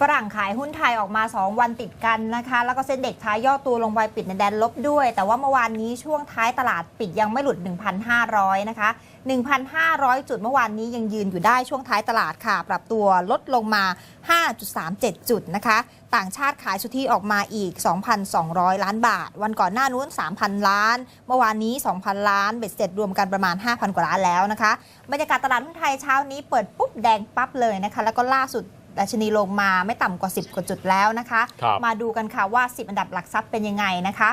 ฝรั่งขายหุ้นไทยออกมา 2 วันติดกันนะคะ แล้วก็เซ็นเด็กท้ายย่อตัวลงไปปิดในแดนลบด้วย แต่ว่าเมื่อวานนี้ช่วงท้ายตลาดปิดยังไม่หลุด 1,500 นะคะ 1,500 จุดเมื่อวานนี้ยังยืนอยู่ได้ช่วงท้ายตลาดค่ะ ปรับตัวลดลงมา 5.37 จุดนะคะ ต่างชาติขายสุทธิออกมาอีก 2,200 ล้านบาท วันก่อนหน้านู้น 3,000 ล้าน เมื่อวานนี้ 2,000 ล้าน เบ็ดเสร็จรวมกันประมาณ 5,000 กว่าล้านแล้วนะคะ บรรยากาศตลาดหุ้นไทยเช้านี้เปิดปุ๊บแดงปั๊บเลยนะคะ แล้วก็ล่าสุด ดัชนีลงมาไม่ต่ำกว่า 10 กว่าจุดแล้วนะคะ ครับมาดูกันค่ะว่า 10 อันดับหลักทรัพย์เป็นยังไงนะคะ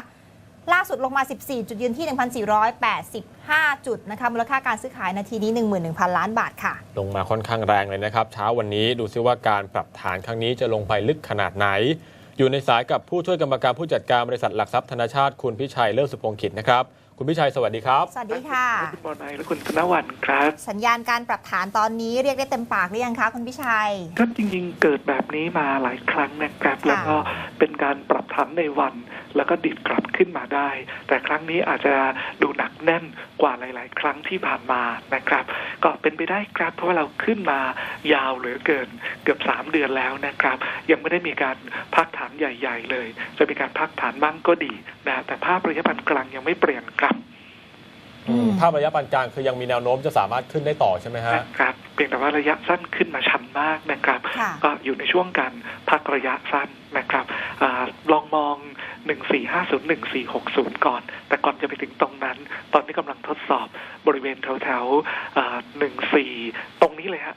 ล่าสุดลงมา 14 จุดยืนที่ 1,485 จุดนะคะมูลค่าการซื้อขายนาทีนี้ 11,000 ล้านบาทค่ะ ลงมาค่อนข้างแรงเลยนะครับ เช้าวันนี้ดูซิว่าการปรับฐานครั้งนี้จะลงไปลึกขนาดไหน อยู่ในสายกับผู้ช่วยกรรมการผู้จัดการบริษัทหลักทรัพย์ธนาชาติคุณพิชัยเลิศสุพงศ์ขิดนะครับ คุณพิชัยสวัสดีครับ สวัสดีค่ะ คุณบอลไนและคุณธนวันครับ สัญญาณการปรับฐานตอนนี้เรียกได้เต็มปากหรือยังคะคุณพิชัยก็จริงๆ เกิดแบบนี้มาหลายครั้งนะครับ แล้วก็เป็นการปรับฐานในวัน แล้วก็ดิดกลับขึ้นมาได้ แต่ครั้งนี้อาจจะดูหนักแน่นกว่าหลาย ๆ ครั้งที่ผ่านมานะครับ ก็เป็นไปได้ครับ เพราะว่าเราขึ้นมายาวเหลือเกินเกือบสามเดือนแล้วนะครับ ยังไม่ได้มีการพักฐานใหญ่ ๆ เลย จะมีการพักฐานบ้างก็ดีนะแต่ภาพระยะปานกลางยังไม่เปลี่ยนครับอืมภาพระยะปานกลางคือยังมีแนวโน้มจะสามารถขึ้นได้ต่อใช่ไหมฮะนะครับเพียงแต่ว่าระยะสั้นขึ้นมาชันมากนะครับค่ะก็อยู่ในช่วงการพักระยะสั้นนะครับอาลองมอง 1450 1460ก่อน แต่ก่อนจะไปถึงตรงนั้น ตอนนี้กำลังทดสอบบริเวณแถวแถวๆอ่า14ตรงนี้เลยฮะ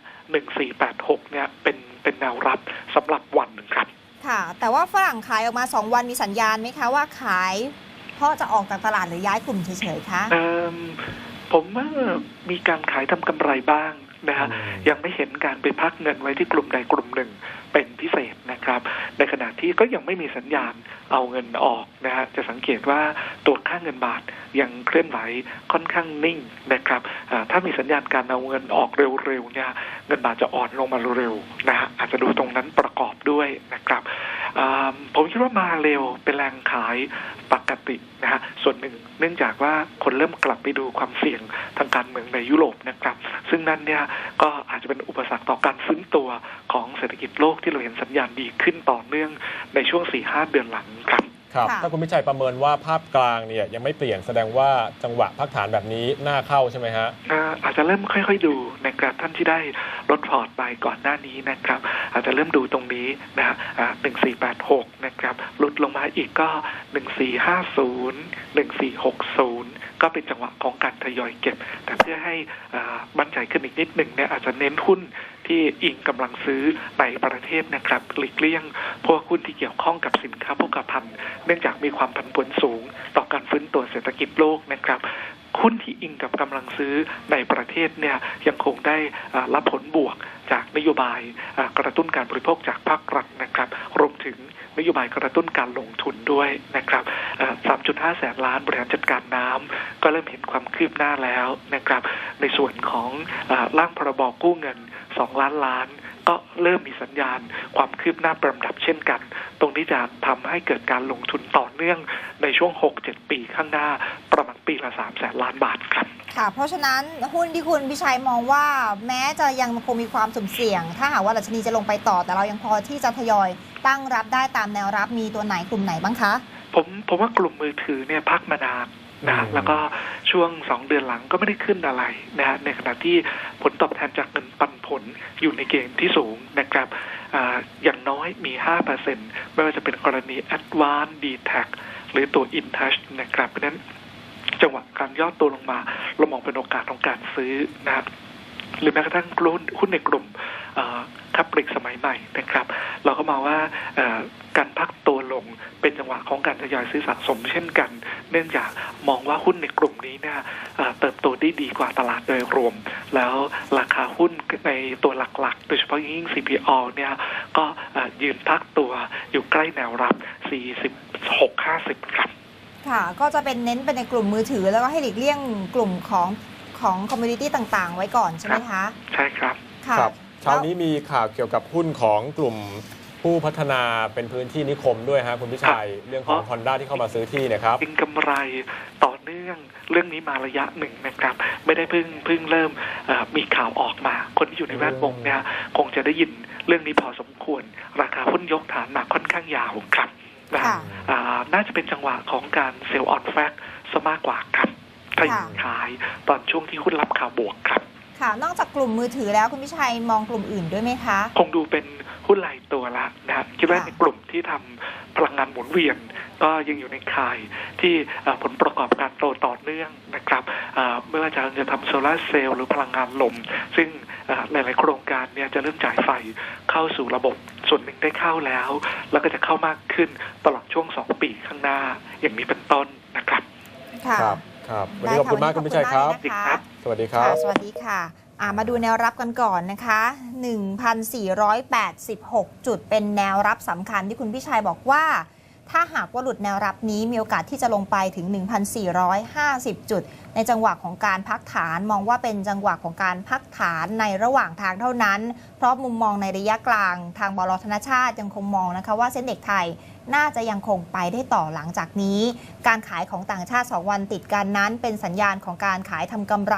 1486เนี่ยเป็นเป็นแนวรับสำหรับวันหนึ่งครับ ค่ะ แต่ว่าฝรั่งขายออกมา2วันมีสัญญาณไหมคะว่าขายเพราะจะออกจากตลาดหรือย้ายกลุ่มเฉยๆคะเอิ่มผมว่ามีการขายทำกำไรบ้าง นะฮะอืมยังไม่เห็นการไปพักเงินไว้ที่กลุ่มใดกลุ่มหนึ่งเป็นพิเศษนะครับ ในขณะที่ก็ยังไม่มีสัญญาณเอาเงินออกนะฮะจะสังเกตว่าตัวค่าเงินบาทยังเคลื่อนไหวค่อนข้างนิ่งนะครับอ่าถ้ามีสัญญาณการเอาเงินออกเร็วๆเนี่ยเงินบาทจะอ่อนลงมาเร็วๆนะฮะอาจจะดูตรงนั้นประกอบด้วยนะครับอ่า ผมคิดว่ามาเร็วเป็นแรงขายปกตินะฮะส่วนหนึ่งเนื่องจากว่าคนเริ่มกลับไปดูความเสี่ยงทางการเมืองในยุโรปนะครับ ซึ่งนั่นเนี่ยก็อาจจะเป็นอุปสรรคต่อการฟื้นตัวของเศรษฐกิจโลกที่เราเห็นสัญญาณดีขึ้นต่อเนื่องในช่วงสี่ห้าเดือนหลังครับ ครับค่ะถ้าคุณพิชัยประเมินว่าภาพกลางเนี่ยยังไม่เปลี่ยนแสดงว่าจังหวะพักฐานแบบนี้น่าเข้าใช่ไหมฮะอ่าอาจจะเริ่มค่อย ๆ ดูนะครับท่านที่ได้ลดพอร์ตไปก่อนหน้านี้นะครับ อาจจะเริ่มดูตรงนี้นะฮะหนึ่งสี่แปดหกนะครับหลุดลงมาอีกก็หนึ่งสี่ห้าศูนย์หนึ่งสี่หกศูนย์ก็เป็นจังหวะของการทยอยเก็บ แต่เพื่อให้อ่ามั่นใจขึ้นอีกนิดหนึ่งเนี่ยอาจจะเน้นหุ้น ที่อิงกำลังซื้อในประเทศนะครับหลีกเลี่ยงพวกหุ้นที่เกี่ยวข้องกับสินค้าโภคภัณฑ์ เนื่องจากมีความผันผวนสูง ต่อการฟื้นตัวเศรษฐกิจโลกนะครับหุ้นที่อิงกับกำลังซื้อในประเทศเนี่ยยังคงได้รับผลบวกจากนโยบายกระตุ้นการบริโภคจากภาครัฐนะครับรวมถึงนโยบายกระตุ้นการลงทุนด้วยนะครับ 3.5 แสนล้านบริหารจัดการน้ำก็เริ่มเห็นความคืบหน้าแล้วนะครับ ในส่วนของร่างพรบกู้เงิน 2 ล้านล้าน ก็เริ่มมีสัญญาณ ความคืบหน้าประดับเช่นกัน ตรงนี้จะทำให้เกิดการลงทุนต่อเนื่องในช่วง 6-7 ปีข้างหน้า ประมาณปีละ3แสนล้านบาทครับค่ะเพราะฉะนั้นหุ้นที่คุณพิชัยมองว่าแม้จะยังคงมีความสุ่มเสี่ยง ถ้าหากว่าดัชนีจะลงไปต่อแต่เรายังพอที่จะทยอยตั้งรับได้ตามแนวรับมีตัวไหนกลุ่มไหนบ้างคะ ผมผมว่ากลุ่มมือถือเนี่ยพักมานาน นะอืมแล้วก็ช่วงสองเดือนหลังก็ไม่ได้ขึ้นอะไรนะฮะในขณะที่ผลตอบแทนจากเงินปันผลอยู่ในเกณฑ์ที่สูงนะครับอาอย่างน้อยมี 5%ไม่ว่าจะเป็นกรณี a d v a n c e d t a c หรือตัว InTouch นะครับเพราะฉะนั้นจังหวะการย่อตัวลงมาเรามองเป็นโอกาสของการซื้อนะครับหรือแม้กระทั่งหุ้นหุ้นในกลุ่ม คับปลิกสมัยใหม่นะครับ เราก็มองว่าเอ่อการพักตัวลงเป็นจังหวะของการทยอยซื้อสะสมเช่นกัน เนื่องจากมองว่าหุ้นในกลุ่มนี้เนี่ยเอ่อเติบโตได้ดีกว่าตลาดโดยรวม แล้วราคาหุ้นในตัวหลักๆ โดยเฉพาะยิ่ง CPO เนี่ยก็เอ่อยืนพักตัวอยู่ใกล้แนวรับ 46-50 ครับ ค่ะ ก็จะเป็นเน้นไปในกลุ่มมือถือแล้วก็ให้หลีกเลี่ยงกลุ่มของของคอมมูนิตี้ต่างๆ ไว้ก่อนใช่ไหมคะ ใช่ครับ ค่ะครับเช้าแล้วนี้มีข่าวเกี่ยวกับหุ้นของกลุ่มผู้พัฒนาเป็นพื้นที่นิคมด้วยฮะคุณพิชัย เรื่องของอ๋อ Honda ที่เข้ามาซื้อที่เนะครับกินกำไรต่อเนื่องเรื่องนี้มาระยะหนึ่งนะครับ ไม่ได้เพิ่งเพิ่งเริ่มเอ่อมีข่าวออกมา คนที่อยู่ในแวดวงเนี่ยคงจะได้ยินเรื่องนี้พอสมควร ราคาหุ้นยกฐานมาค่อนข้างยาวครับนะค่ะอ่าน่าจะเป็นจังหวะของการเซลล์ออนแฟกซะมากกว่าครับทยอยขายตอนช่วงที่หุ้นรับข่าวบวกครับ ค่ะ นอกจากกลุ่มมือถือแล้วคุณพิชัยมองกลุ่มอื่นด้วยไหมคะ คงดูเป็นหุ้นรายตัวละนะฮะคิดว่าค่ะในกลุ่มที่ทำพลังงานหมุนเวียนก็ยังอยู่ในข่ายที่เอ่อผลประกอบการโตต่อเนื่องนะครับเอ่อไม่ว่าจะจะทำโซลาร์เซลล์หรือพลังงานลม ซึ่งเอ่อหลาย ๆ โครงการเนี่ยจะเริ่มจ่ายไฟเข้าสู่ระบบส่วนหนึ่งได้เข้าแล้ว แล้วก็จะเข้ามากขึ้นตลอดช่วงสองปีข้างหน้าอย่างนี้เป็นต้นนะครับค่ะครับ ครับวันนี้ขอบคุณมากคุณพิชัยครับได้ค่ะสวัสดีครัค่ะบสวัสดีค่ะอ่ามาดูแนวรับกันก่อนนะคะ 1,486 จุดเป็นแนวรับสำคัญที่คุณพิชัยบอกว่า ถ้าหากว่าหลุดแนวรับนี้มีโอกาสที่จะลงไปถึง 1,450 จุด ในจังหวะของการพักฐานมองว่าเป็นจังหวะของการพักฐานในระหว่างทางเท่านั้น เพราะมุมมองในระยะกลาง ทางบลธนชาติยังคงมองนะคะว่าเส้นเด็กไทยน่าจะยังคงไปได้ต่อหลังจากนี้ การขายของต่างชาติ 2 วันติดกันนั้น เป็นสัญญาณของการขายทำกำไร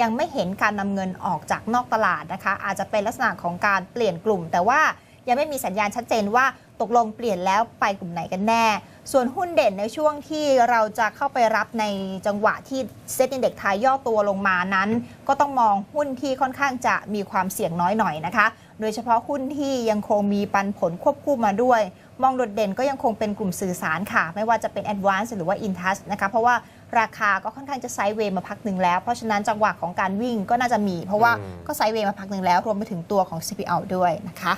ยังไม่เห็นการนำเงินออกจากนอกตลาดนะคะ อาจจะเป็นลักษณะของการเปลี่ยนกลุ่ม แต่ว่ายังไม่มีสัญญาณชัดเจนว่า ตกลงเปลี่ยนแล้วไปกลุ่มไหนกันแน่ ส่วนหุ้นเด่นในช่วงที่เราจะเข้าไปรับในจังหวะที่เซ็ตอินเด็กซ์ไทยย่อตัวลงมานั้น ก็ต้องมองหุ้นที่ค่อนข้างจะมีความเสี่ยงน้อยหน่อยนะคะ โดยเฉพาะหุ้นที่ยังคงมีปันผลควบคู่มาด้วย มองโดดเด่นก็ยังคงเป็นกลุ่มสื่อสารค่ะ ไม่ว่าจะเป็น Advance หรือว่า Intouch นะคะเพราะว่าราคาก็ค่อนข้างจะไซด์เวย์มาพักหนึ่งแล้ว เพราะฉะนั้นจังหวะของการวิ่งก็น่าจะมี เพราะว่าอืมก็ไซด์เวย์มาพักหนึ่งแล้ว รวมไปถึงตัวของ CPL ด้วยนะคะ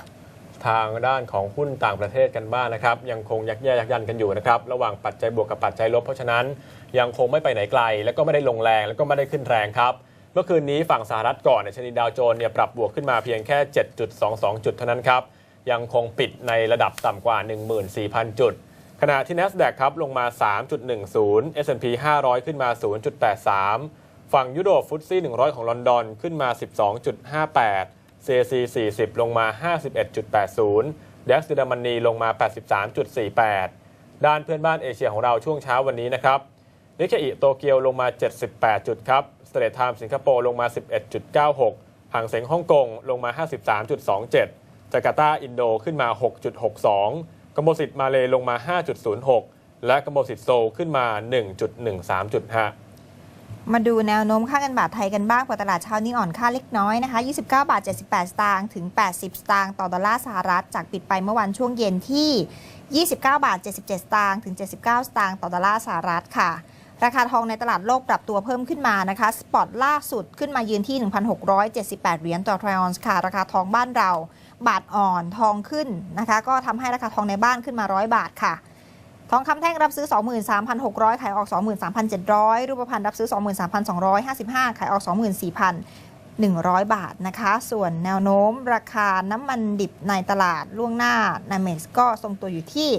ทางด้านของหุ้นต่างประเทศกันบ้างนะครับ ยังคงยักแย่ยักยันกันอยู่นะครับระหว่างปัจจัยบวกกับปัจจัยลบ เพราะฉะนั้นยังคงไม่ไปไหนไกล แล้วก็ไม่ได้ลงแรงแล้วก็ไม่ได้ขึ้นแรงครับเมื่อคืนนี้ฝั่งสหรัฐก่อนเนี่ยชนิดดาวโจนส์เนี่ยปรับบวกขึ้นมาเพียงแค่ 7.22 จุดเท่านั้นครับยังคงปิดในระดับต่ำกว่า 14,000 จุด ขณะที่ NASDAQ ครับลงมา 3.10 S&P 500 ขึ้นมา 0.83 ฝั่งยุโรปฟุตซี่100 ของลอนดอนขึ้นมา 12.58 CAC 40 ลงมา 51.80 ดัคเยอรมนีลงมา 83.48 ด้านเพื่อนบ้านเอเชียของเราช่วงเช้าวันนี้นะครับนิเคอิโตเกียวลงมา 78 จุดครับสเตรทไทม์สิงคโปร์ลงมา 11.96ห่างเสงฮ่องกงลงมา 53.27 จาการ์ตาอินโดขึ้นมา 6.62กัมโบสิตมาเลลงมา 5.06 และกัมโบสิตโซลขึ้นมา 1.13จุดฮะ มาดูแนวโน้มค่าเงินบาทไทยกันบ้างพอตลาดเช้านี้อ่อนค่าเล็กน้อยนะคะ 29 บาท 78 สตางค์ถึง 80 สตางค์ต่อดอลลาร์สหรัฐ จากปิดไปเมื่อวันช่วงเย็นที่ 29 บาท 77 สตางค์ถึง 79 สตางค์ต่อดอลลาร์สหรัฐค่ะ ราคาทองในตลาดโลกปรับตัวเพิ่มขึ้นมานะคะ สปอตล่าสุดขึ้นมายืนที่ 1,678 เหรียญต่อทรอยออนซ์ค่ะ ราคาทองบ้านเรา บาทอ่อนทองขึ้นนะคะ ก็ทำให้ราคาทองในบ้านขึ้นมา 100 บาทค่ะ ทองคำแท่งรับซื้อ 23,600 ขายออก 23,700 รูปพรรณรับซื้อ 23,255 ขายออก 24,100 บาทนะคะ ส่วนแนวโน้มราคาน้ำมันดิบในตลาดล่วงหน้านาเมสก็ทรงตัวอยู่ที่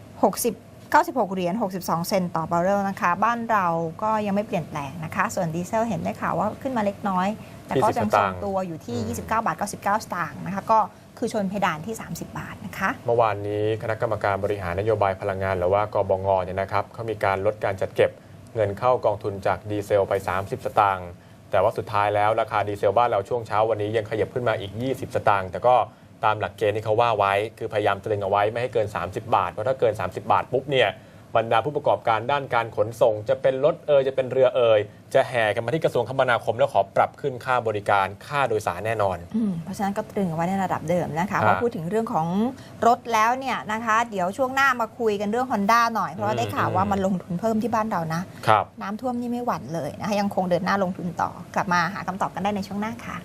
60 96 เหรียญ 62 เซนต์ต่อบาร์เรลนะคะ บ้านเราก็ยังไม่เปลี่ยนแปลงนะคะ ส่วนดีเซลเห็นได้ข่าวว่าขึ้นมาเล็กน้อย แต่ก็ยังทรงตัวอยู่ที่ 29 บาท 99 สตางค์นะคะ ก็คือชนเพดานที่ 30 บาทนะคะ เมื่อวานนี้คณะกรรมการบริหารนโยบายพลังงานหรือว่ากบงเนี่ยนะครับเขามีการลดการจัดเก็บเงินเข้ากองทุนจากดีเซลไป 30 สตางค์แต่ว่าสุดท้ายแล้วราคาดีเซลบ้านเราช่วงเช้าวันนี้ยังขยับขึ้นมาอีก 20 สตางค์แต่ก็ ตามหลักเกณฑ์ที่เขาว่าไว้ คือพยายามตรึงเอาไว้ไม่ให้เกิน 30 บาท เพราะถ้าเกิน 30 บาทปุ๊บเนี่ยบรรดาผู้ประกอบการด้านการขนส่ง จะเป็นรถเอยจะเป็นเรือเอยจะแห่กันมาที่กระทรวงคมนาคมแล้วขอปรับขึ้นค่าบริการค่าโดยสารแน่นอนอืมเพราะฉะนั้นก็ตรึงเอาไว้ในระดับเดิมนะคะฮะพอพูดถึงเรื่องของรถแล้วเนี่ยนะคะ เดี๋ยวช่วงหน้ามาคุยกันเรื่อง Honda หน่อยเพราะว่าได้ข่าวว่ามันลงทุนเพิ่มที่บ้านเรานะครับน้ำท่วมนี่ไม่หวั่นเลยนะคะยังคงเดินหน้าลงทุนต่อกลับมาหาคำตอบกันได้ในช่วงหน้าค่ะ